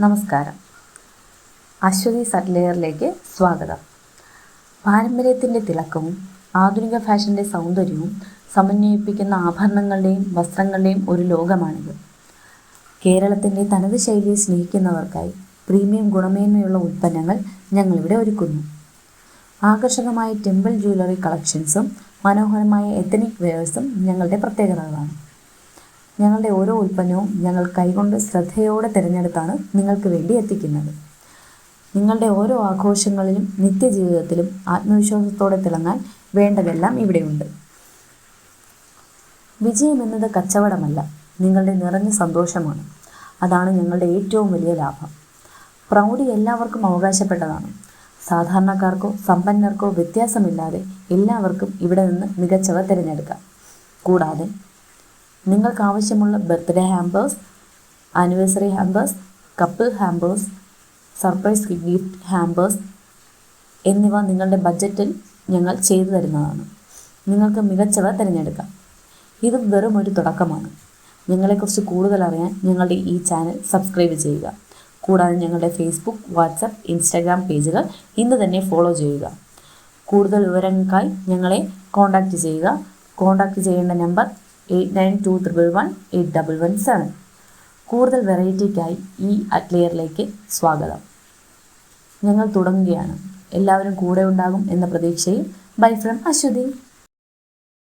നമസ്കാരം. അശ്വതി സറ്റ്ലെയറിലേക്ക് സ്വാഗതം. പാരമ്പര്യത്തിന്റെ തിളക്കവും ആധുനിക ഫാഷന്റെ സൗന്ദര്യവും സമന്വയിപ്പിക്കുന്ന ആഭരണങ്ങളുടെയും വസ്ത്രങ്ങളുടെയും ഒരു ലോകമാണിത്. കേരളത്തിന്റെ തനത് ശൈലിയെ സ്നേഹിക്കുന്നവർക്കായി പ്രീമിയം ഗുണമേന്മയുള്ള ഉൽപ്പന്നങ്ങൾ ഞങ്ങളിവിടെ ഒരുക്കുന്നു. ആകർഷകമായ ടെമ്പിൾ ജ്വല്ലറി കളക്ഷൻസും മനോഹരമായ എത്തനിക് വെയേഴ്സും ഞങ്ങളുടെ പ്രത്യേകതകളാണ്. ഞങ്ങളുടെ ഓരോ ഉൽപ്പന്നവും ഞങ്ങൾ കൈകൊണ്ട് ശ്രദ്ധയോടെ തിരഞ്ഞെടുത്താണ് നിങ്ങൾക്ക് വേണ്ടി എത്തിക്കുന്നത്. നിങ്ങളുടെ ഓരോ ആഘോഷങ്ങളിലും നിത്യജീവിതത്തിലും ആത്മവിശ്വാസത്തോടെ തിളങ്ങാൻ വേണ്ടതെല്ലാം ഇവിടെയുണ്ട്. വിജയം എന്നത് കച്ചവടമല്ല നിങ്ങളുടെ നിറഞ്ഞ സന്തോഷമാണ്. അതാണ് ഞങ്ങളുടെ ഏറ്റവും വലിയ ലാഭം. പ്രൗഢി എല്ലാവർക്കും അവകാശപ്പെട്ടതാണ്. സാധാരണക്കാർക്കോ സമ്പന്നർക്കോ വ്യത്യാസമില്ലാതെ എല്ലാവർക്കും ഇവിടെ നിന്ന് മികച്ചവ തിരഞ്ഞെടുക്കാം. കൂടാതെ നിങ്ങൾക്ക് ആവശ്യമുള്ള birthday hampers anniversary hampers couple hampers surprise gift hampers എന്നിവ നിങ്ങളുടെ ബഡ്ജറ്റിൽ ഞങ്ങൾ ചെയ്തു തരുന്നതാണ്. നിങ്ങൾക്ക് മികച്ചവ തിരഞ്ഞെടുക്കാം. ഇത് വെറും ഒരു തുടക്കമാണ്. ഞങ്ങളെക്കുറിച്ച് കൂടുതൽ അറിയാൻ ഞങ്ങളുടെ ഈ ചാനൽ സബ്സ്ക്രൈബ് ചെയ്യുക. കൂടാതെ ഞങ്ങളുടെ ഫേസ്ബുക്ക് വാട്സപ്പ് ഇൻസ്റ്റാഗ്രാം പേജുകൾ ഇന്ന് തന്നെ ഫോളോ ചെയ്യുക. കൂടുതൽ വിവരങ്ങൾക്കായി ഞങ്ങളെ കോൺടാക്റ്റ് ചെയ്യുക. കോൺടാക്റ്റ് ചെയ്യേണ്ട number eight nine two triple one eight double one seven. കൂടുതൽ വെറൈറ്റിക്കായി ഈ അറ്റ്ലെയറിലേക്ക് സ്വാഗതം. ഞങ്ങൾ തുടങ്ങുകയാണ്. എല്ലാവരും കൂടെ ഉണ്ടാകും എന്ന പ്രതീക്ഷയിൽ ബൈ ഫ്രം അശ്വതി.